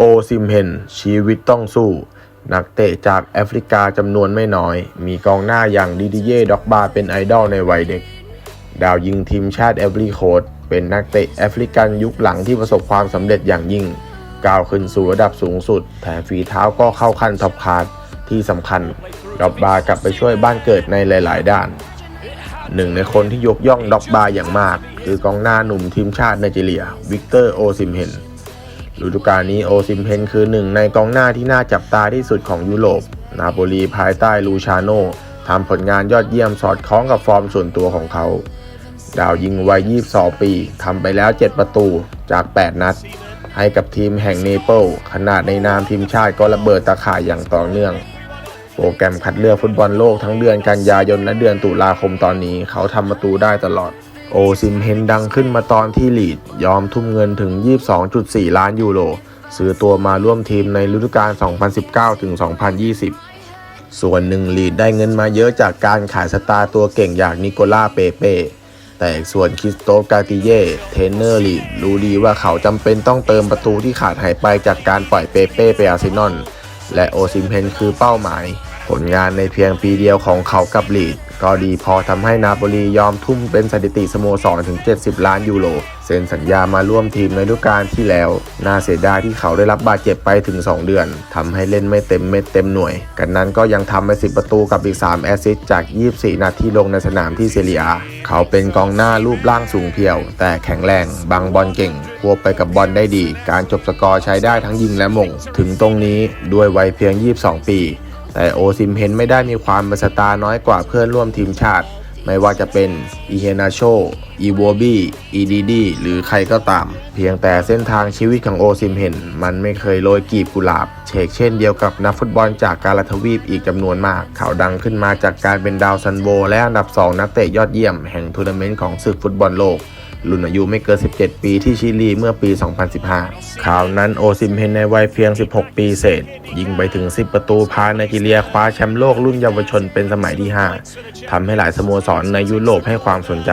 โอซิมเฮนชีวิตต้องสู้ นักเตะจากแอฟริกาจำนวนไม่น้อย มีกองหน้าอย่างดิดิเย่ด็อกบาเป็นไอดอลในวัยเด็ก ดาวยิงทีมชาติแอฟริโคดเป็นนักเตะแอฟริกันยุคหลังที่ประสบความสำเร็จอย่างยิ่ง ก้าวขึ้นสู่ระดับสูงสุด แถมฝีเท้าก็เข้าขั้นท็อปคลาสที่สำคัญด็อกบากลับไปช่วยบ้านเกิดในหลาย ๆ ด้านหนึ่งในคนที่ยกย่องด็อกบาอย่างมาก คือกองหน้าหนุ่มทีมชาติไนจีเรีย วิกเตอร์โอซิมเฮน ฤดูกาลนี้โอซิมเฮนคือหนึ่งในกองหน้าที่น่าจับตาที่สุดของยุโรป นาโปลีภายใต้ลูชาโนทำผลงานยอดเยี่ยมสอดคล้องกับฟอร์มส่วนตัวของเขา ดาวยิงวัย 22 ปีทำไปแล้ว 7 ประตูจาก 8 นัด ให้กับทีมแห่งเนเปิลขนาดในนามทีมชาติก็ระเบิดตาข่ายอย่างต่อเนื่อง โปรแกรมคัดเลือกฟุตบอลโลกทั้งเดือนกันยายนและเดือนตุลาคมตอนนี้เขาทำประตูได้ตลอด โอซิมเฮนดังขึ้นมาตอนที่ลีดยอมทุ่มเงินถึง 22.4 ล้านยูโรซื้อตัวมาร่วมทีมในฤดูกาล 2019-2020 ส่วนหนึ่งลีดได้เงินมาเยอะจากการขายสตาร์ตัวเก่งอย่างนิโคล่าเปเป้แต่ส่วนคริสโตฟกาติเย่เทรนเนอร์ลีดรู้ดีว่าเขาจำเป็นต้องเติมประตูที่ขาดหายไปจากการปล่อยเปเป้ไปอาร์เซนอลและโอซิมเฮนคือเป้าหมาย ผลงานในเพียงปีเดียวของเขากับลีด ก็ดีพอทำให้นาโปลียอมทุ่มเป็นสถิติสโมสรถึง 70 ล้านยูโรเซ็นสัญญามาร่วมทีมในฤดูกาลที่แล้ว น่าเสียดายที่เขาได้รับบาดเจ็บไปถึง 2 เดือนทำให้เล่นไม่เต็มเม็ดเต็มหน่วย กันนั้นก็ยังทำไป 10 ประตูกับอีก 3 แอสซิสต์จาก 24นัดที่ลงในสนามที่เซเรีย เขาเป็นกองหน้ารูปร่างสูงเพียว แต่แข็งแรงบังบอลเก่ง ควบไปกับบอลได้ดี การจบสกอร์ใช้ได้ทั้งยิงและมง ถึงตรงนี้ด้วยวัยเพียง 22 ปี แต่โอซิมเฮนไม่ได้มีความเป็นสตาร์น้อยกว่าเพื่อนร่วมทีมชาติ ไม่ว่าจะเป็นอีเฮนาโชอีโวบี้อีดีดีหรือใครก็ตาม เพียงแต่เส้นทางชีวิตของโอซิมเฮนมันไม่เคยโรยกีบกุหลาบเชกเช่นเดียวกับนักฟุตบอลจากกาลาทวีปอีกจำนวนมากเขาดังขึ้นมาจากการเป็นดาวซันโวและอันดับ 2 นักเตะยอดเยี่ยมแห่งทัวร์นาเมนต์ของศึกฟุตบอลโลก รุ่นอายุไม่เกิน 17 ปีที่ชิลีเมื่อปี 2015 ข่าวนั้นโอซิมเฮนในวัยเพียง 16 ปีเศษ ยิงไปถึง 10 ประตูพาไนจีเรียคว้าแชมป์โลกรุ่นเยาวชนเป็นสมัยที่ 5ทำให้หลายสโมสรในยุโรปให้ความสนใจ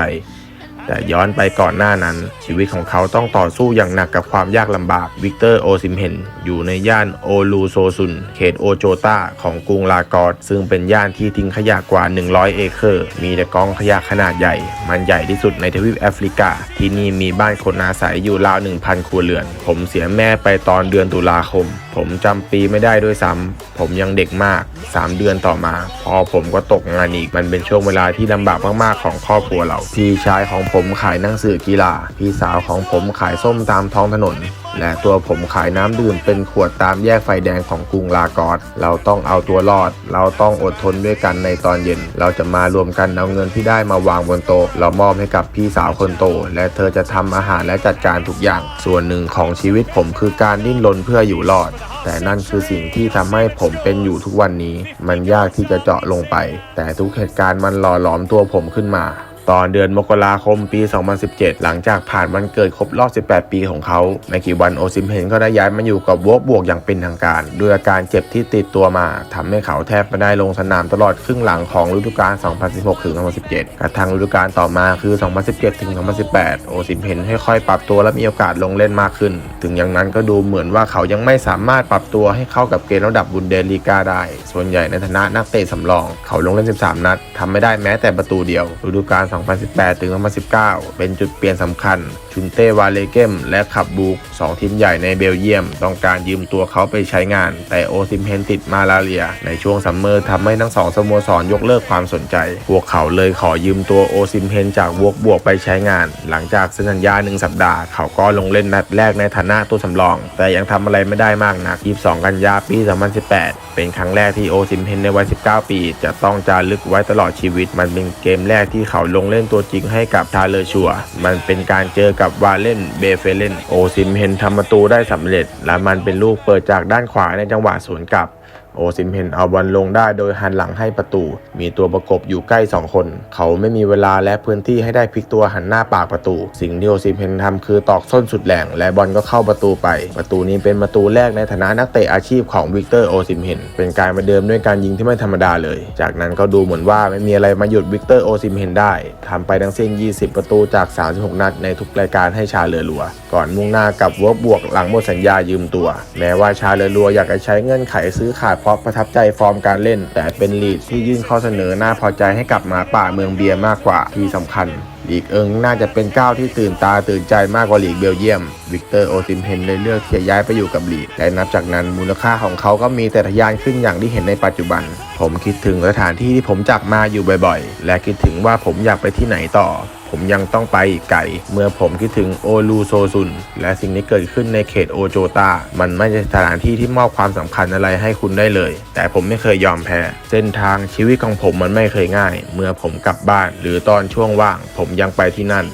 แต่ย้อนไปก่อนหน้านั้น ชีวิตของเขาต้องต่อสู้อย่างหนักกับความยากลำบาก วิกเตอร์โอซิมเฮนอยู่ในย่านโอลูโซซุน เขตโอโจตาของกรุงลากอสซึ่งเป็นย่านที่ทิ้งขยะกว่า 100 เอเคอร์ มีแต่กองขยะขนาดใหญ่ มันใหญ่ที่สุดในทวีปแอฟริกา ที่นี่มีบ้านคนอาศัยอยู่ราว 1,000 ครัวเรือน ผมเสียแม่ไปตอนเดือนตุลาคม ผมจำปีไม่ได้ด้วยซ้ำผมยังเด็กมาก 3 เดือนต่อมา พอผมก็ตกงานอีกมันเป็นช่วงเวลาที่ลำบากมากๆของครอบครัวเราพี่ชายของผมขายหนังสือกีฬา พี่สาวของผมขายส้มตามท้องถนน และตัวผมขายน้ำดื่มเป็นขวดตามแยกไฟแดงของกรุงลากอสเราต้องเอาตัวรอด เราต้องอดทนด้วยกันในตอนเย็น เราจะมารวมกันเอาเงินที่ได้มาวางบนโต๊ะเรามอบให้กับพี่สาวคนโต และเธอจะทำอาหารและจัดการทุกอย่าง ส่วนหนึ่งของชีวิตผมคือการดิ้นรนเพื่ออยู่รอด แต่นั่นคือสิ่งที่ทำให้ผมเป็นอยู่ทุกวันนี้ มันยากที่จะเจาะลงไป แต่ทุกเหตุการณ์มันหล่อหลอมตัวผมขึ้นมา ตอนเดือนมกราคมปี 2017 หลังจากผ่านวันเกิดครบรอบ 18 ปีของเขาไม่กี่วันโอซิมเฮนก็ได้ย้ายมาอยู่กับวอกบวกอย่างเป็นทางการ ด้วยอาการเจ็บที่ติดตัวมาทำให้เขาแทบไม่ได้ลงสนามตลอดครึ่งหลังของฤดูกาล 2016 ถึง 2017 กระทั่งฤดูกาลต่อมาคือ 2017 ถึง 2018 โอซิมเฮนค่อยๆปรับตัวและมีโอกาสลงเล่นมากขึ้น ถึงอย่างนั้นก็ดูเหมือนว่าเขายังไม่สามารถปรับตัวให้เข้ากับเกมระดับบุนเดลีกาได้ ส่วนใหญ่ในฐานะนักเตะสำรอง เขาลงเล่น 13 นัดทำไม่ได้แม้แต่ประตูเดียวฤดูกาล2018 ถึง 2019 เป็นจุดเปลี่ยนสำคัญ ชุนเต้วาเลเกมและขับบูกสองทีมใหญ่ในเบลเยียม ต้องการยืมตัวเขาไปใช้งาน แต่โอซิมเฮนติดมาลาเรีย ในช่วงซัมเมอร์ทำให้ทั้งสองสโมสรยกเลิกความสนใจ พวกเขาเลยขอยืมตัวโอซิมเฮนจากวกบวกไปใช้งาน หลังจากเซ็นสัญญาหนึ่งสัปดาห์ เขาก็ลงเล่นนัดแรกในฐานะตัวสำรอง แต่ยังทำอะไรไม่ได้มากนัก 22 กันยาปี 2018 เป็นครั้งแรกที่โอซิมเฮนในวัย 19 ปี จะต้องจารึกไว้ตลอดชีวิตมันเป็นเกมแรกที่เขาลงเล่นตัวจริงให้กับทาเลอร์ชัว มันเป็นการเจอกับวาเลนเบเฟเลนโอซิมเฮนทำประตูได้สำเร็จ และมันเป็นลูกเปิดจากด้านขวาในจังหวะสวนกลับ โอซิมเฮนเอาบอลลงได้โดยหันหลังให้ประตู มีตัวประกบอยู่ใกล้ 2 คน เขาไม่มีเวลาและพื้นที่ให้ได้พลิกตัวหันหน้าปากประตู สิ่งที่โอซิมเฮนทำคือตอกส้นสุดแรงและบอลก็เข้าประตูไป ประตูนี้เป็นประตูแรกในฐานะนักเตะอาชีพของวิกเตอร์โอซิมเฮนเป็นการมาเดิมด้วยการยิงที่ไม่ธรรมดาเลย จากนั้นก็ดูเหมือนว่าไม่มีอะไรมาหยุดวิกเตอร์โอซิมเฮนได้ทำไปทั้งสิ้น 20 ประตูจาก 36 นัดในทุกรายการให้ชาเรือรัว ก่อนมุ่งหน้ากับเวิร์กบวกหลังหมดสัญญายืมตัว แม้ว่าชาเรือรัวอยากจะใช้เงื่อนไขซื้อขาดเพราะประทับใจฟอร์มการเล่น แต่เป็นลีดที่ยื่นข้อเสนอน่าพอใจให้กับหมาป่าเมืองเบียร์มากกว่าที่สำคัญลีกเอิงน่าจะเป็นก้าวที่ตื่นตาตื่นใจมากกว่าลีกเบลเยียม วิกเตอร์โอซิมเพนเลยเลือกที่จะย้ายไปอยู่กับลีกและนับจากนั้นมูลค่าของเขาก็มีแต่ทะยานขึ้นอย่างที่เห็นในปัจจุบันผมคิดถึงสถานที่ที่ผมจากมาอยู่บ่อยๆ และคิดถึงว่าผมอยากไปที่ไหนต่อ ผมยังต้องไปอีกไกล เมื่อผมคิดถึงโอลูโซซุน และสิ่งที่เกิดขึ้นในเขตโอโจตา มันไม่ใช่สถานที่ที่มอบความสำคัญอะไรให้คุณได้เลย แต่ผมไม่เคยยอมแพ้ เส้นทางชีวิตของผมมันไม่เคยง่าย เมื่อผมกลับบ้านหรือตอนช่วงว่าง ผมยังไปที่นั่น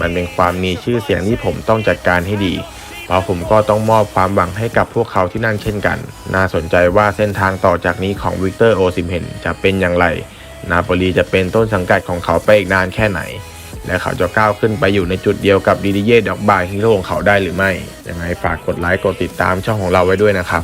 มันเป็นความมีชื่อเสียงที่ผมต้องจัดการให้ดี พราะผมก็ต้องมอบความหวังให้กับพวกเขาที่นั่นเช่นกัน น่าสนใจว่าเส้นทางต่อจากนี้ของวิกเตอร์โอซิมเฮนจะเป็นอย่างไร นาโปลีจะเป็นต้นสังกัดของเขาไปอีกนานแค่ไหน และเขาจะก้าวขึ้นไปอยู่ในจุดเดียวกับดีดีเย่ดอกบายฮีโร่ของเขาได้หรือไม่ ยังไงฝากกดไลค์กดติดตามช่องของเราไว้ด้วยนะครับ